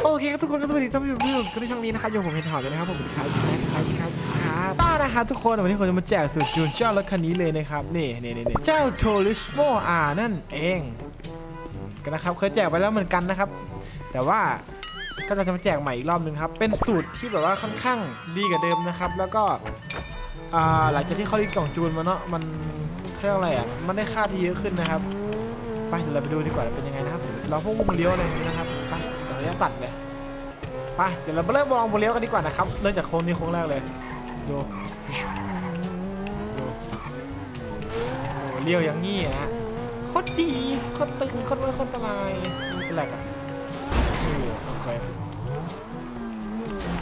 โอเคครับทุกคนก็สวัสดีท่านผู้ชมที่อยู่กันในช่องนี้นะครับอยู่ผมเพนถอดเลยนะครับผมครับครับครับครับป้านะครับทุกคนวันนี้ผมจะมาแจกสูตรจูนเจ้ารถคันนี้เลยนะครับนี่นี่นี่เจ้าโทริสโมอานั่นเองกันนะครับเคยแจกไปแล้วเหมือนกันนะครับ แต่ว่าก็จะมาแจกใหม่อีกรอบหนึ่งครับ เป็นสูตรที่แบบว่าค่อนข้างดีกว่าเดิมนะครับ แล้วก็หลังจากที่เขารีดกล่องจูนมาเนาะมันเขาเรียกอะไรอะมันได้ค่าที่เยอะขึ้นนะครับ ไปเดี๋ยวเราไปดูดีกว่าเป็นยังไงนะครับเราพวกวงเลี้ยวอะไรอย่างนี้นะครับ ไปเดี๋ยวเราจะตัดเลยไปเดี๋ยวเราเริ่มลองวงเลี้ยวกันดีกว่านะครับเริ่มจากโค้งนี้โค้งแรกเลยดูดูโอ้เลี้ยวอย่างงี้อะนะโคตรดีโคตรตึงโคตรไม่โคตรอันตรายเป็นแหลกอะโอเค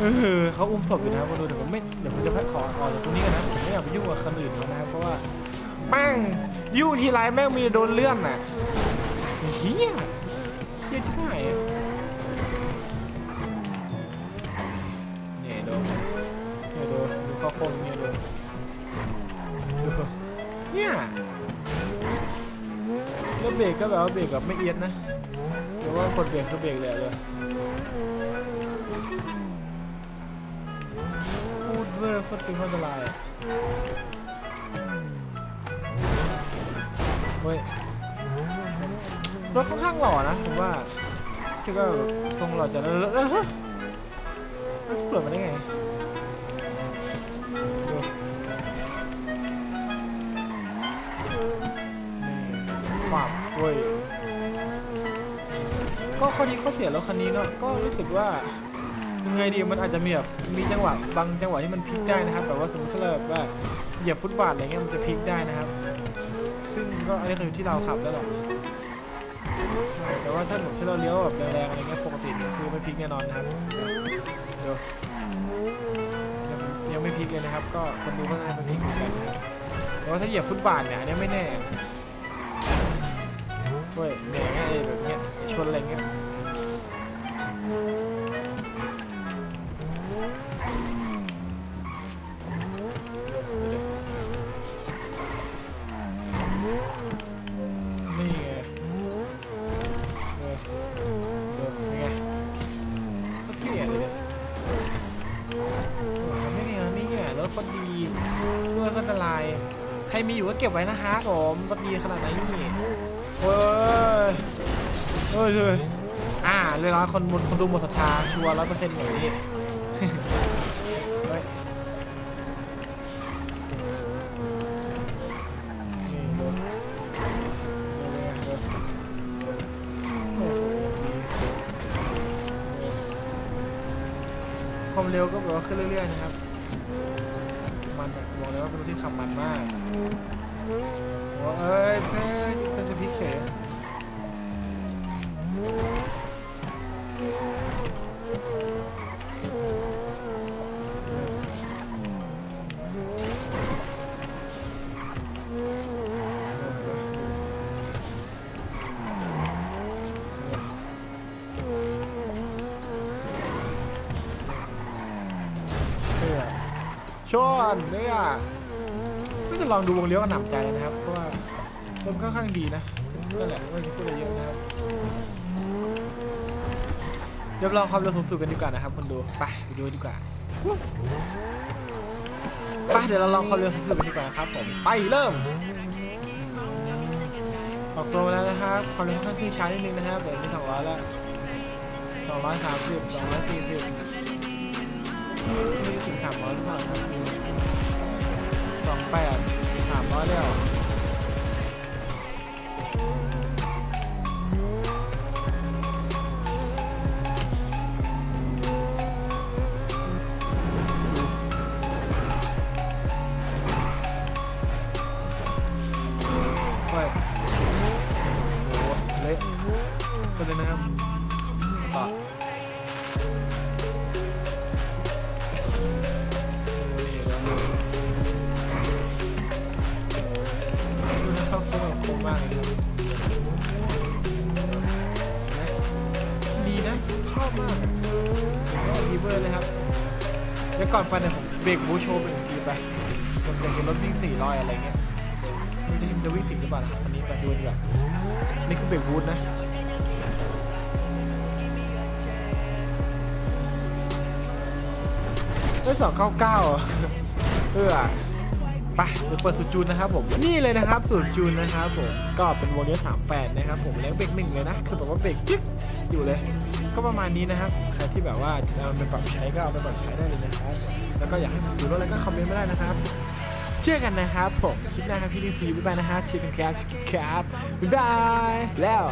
เออเขาอุ้มศพอยู่นะมาดูเดี๋ยวผมไม่เดี๋ยวผมจะแพ้ขอออกจากตรงนี้กันนะผมไม่อยากไปยุ่งกับคนอื่นเขานะครับเพราะว่าแม่งยุ่งทีไรแม่งมีโดนเลื่อนน่ะเฮียเฮียที่ไหน ดูดูข้อคงเนี่ยดูดูเนี่ยแล้วเบรกก็แบบว่าเบรกแบบไม่เอียดนะเดี๋ยวว่ากดเบรกคือเบรกเลยอะเลยพูดเวอร์โคตรตึงโคตรอันตรายอะเฮ้ยรถค่อนข้างหล่อนะผมว่าคิดว่าแบบทรงหล่อจะแล้วแล้วฮะแล้วเปิดมาได้ไง เว้ยก็ข้อดีข้อเสียรถคันนี้เนาะก็รู้สึกว่ายังไงดีมันอาจจะมีแบบมีจังหวะบางจังหวะที่มันพลิกได้นะครับแบบว่าสมมติถ้าเราแบบว่าเหยียบฟุตบาทอะไรเงี้ยมันจะพลิกได้นะครับ ซึ่งก็อันนี้ก็อยู่ที่เราขับแล้วแหละใช่แต่ว่าถ้าหนูที่เราเลี้ยวแบบแรงๆอะไรเงี้ยปกติเนี่ยคือไม่พลิกแน่นอนนะครับเดี๋ยวยังไม่พลิกเลยนะครับ ก็คนดูก็น่าจะไม่พลิกเหมือนกันแต่ว่าถ้าเหยียบฟุตบาทเนี่ยอันนี้ไม่แน่ ด้ยแหน่ไอ้แบบเนี้ยไอ้ชนอะไรเงี้ยนี่ไงเออเออเป็นไงก็เท่เลยเนี่ยโอ้โหไม่เนี่ยนี่อะรถก็ดีด้วยก็อันตราย ใครมีอยู่ก็เก็บไว้นะฮะผมรถดีขนาดไหนนี่ เฮ้ยเฮ้ยเฮ้ยอ่าเลยร้อยคนคนดูหมดศรัทธาชัวร์ร้อยเปอร์เซ็นต์แบบนี้เฮ้ยนี่ดูความเร็วก็แบบว่าขึ้นเรื่อยๆนะครับ มันบอกเลยว่าเป็นรถที่ขับมันมากโอ้เอ้ยเพ่ ชอนเนี่ยก็จะลองดูวงเลี้ยวกันหนำใจนะครับ เพราะว่ารถค่อนข้างดีนะนั่นแหละไม่พูดอะไรเยอะนะครับ เดี๋ยวลองความเร็วสูงสุดกันดีกว่านะครับคนดู ไปไปดูดีกว่าไปเดี๋ยวเราลองความเร็วสูงสุดกันดีกว่านะครับผมไปเริ่มออกตัวมาแล้วนะครับความเร็วค่อนข้างช้านิดนึงนะครับเดี๋ยวนี้สองร้อยแล้วสองร้อยสามสิบสองร้อยสี่สิบ แปดสามร้อยแล้วไปโอ้โหเละไปเลยนะครับต่อ ดีนะ ชอบมากดีเวอร์เลยครับเดี๋ยวก่อนไปเนี่ยผมเบรกบูโชว์เป็นทีไปผมอยากเห็นรถวิ่งสี่ร้อยอะไรเงี้ยไม่รู้จะวิ่งถึงหรือเปล่าอันนี้ไปดูดีกว่านี่คือเบรกบูทนะด้วยสองเก้าเก้าเออ ปเดี๋ยวเปิดสูตรจูนนะครับผมนี่เลยนะครับสูตรจูนนะครับผมก็เป็นวงเลี้ยวสามแปดนะครับผมแล้วเบรกหนึ่งเลยนะคือแบบว่าเบรกจิ๊กอยู่เลย ก็ประมาณนี้นะครับใครที่แบบว่าเอาไปปรับใช้ก็เอาไปปรับใช้ได้เลยนะครับแล้วก็อยากให้ผมดูรถอะไรก็คอมเมนต์มาได้นะครับ เชื่อกันนะครับผมคลิปหน้าครับพี่ดีซีบ๊ายบายนะฮะเชื่อกันครับครับบ๊ายบายแล้ว